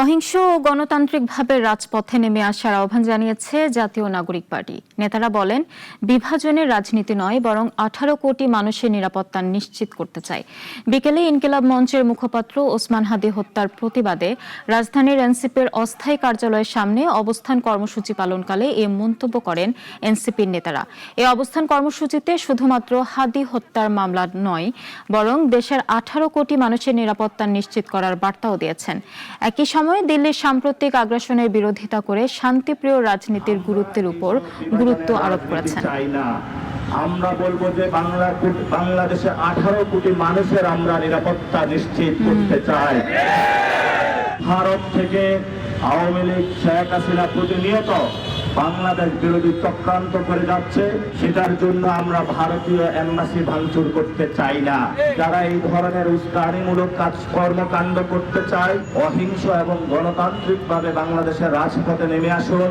অহিংস ও গণতান্ত্রিকভাবে রাজপথে নেমে আসার আহ্বান জানিয়েছে জাতীয় নাগরিক পার্টি। নেতারা বলেন, বিভাজনের রাজনীতি নয়, বরং আঠারো কোটি মানুষের নিরাপত্তা নিশ্চিত করতে চায়। বিকেলে ইনকিলাব মঞ্চের মুখপাত্র ওসমান হাদি হত্যার প্রতিবাদে রাজধানীর এনসিপির অস্থায়ী কার্যালয়ের সামনে অবস্থান কর্মসূচি পালনকালে এ মন্তব্য করেন এনসিপির নেতারা। এই অবস্থান কর্মসূচিতে শুধুমাত্র হাদি হত্যার মামলা নয়, বরং দেশের আঠারো কোটি মানুষের নিরাপত্তা নিশ্চিত করার বার্তাও দিয়েছেন। একই সময়ে দিল্লির সাম্প্রতিক আগ্রাসনের বিরোধিতা করে শান্তিপ্রিয় রাজনীতির গুরুত্বের উপর গুরুত্ব আরোপ করেছেন। আমরা বলব যে বাংলা বাংলাদেশে আঠারো কোটি মানুষের আমরা নিরাপত্তা নিশ্চিত করতে চাই। ভারত থেকে আওয়ামী লীগ শেখ হাসিনা প্রতিনিয়ত বাংলাদেশ বিরোধী চক্রান্ত করে যাচ্ছে, সেটার জন্য আমরা ভারতীয় এম্বাসি ভাঙচুর করতে চাই না। যারা এই ধরনের উস্কানিমূলক কাজ কর্মকাণ্ড করতে চায়, অহিংস এবং গণতান্ত্রিকভাবে বাংলাদেশের রাজপথে নেমে আসুন।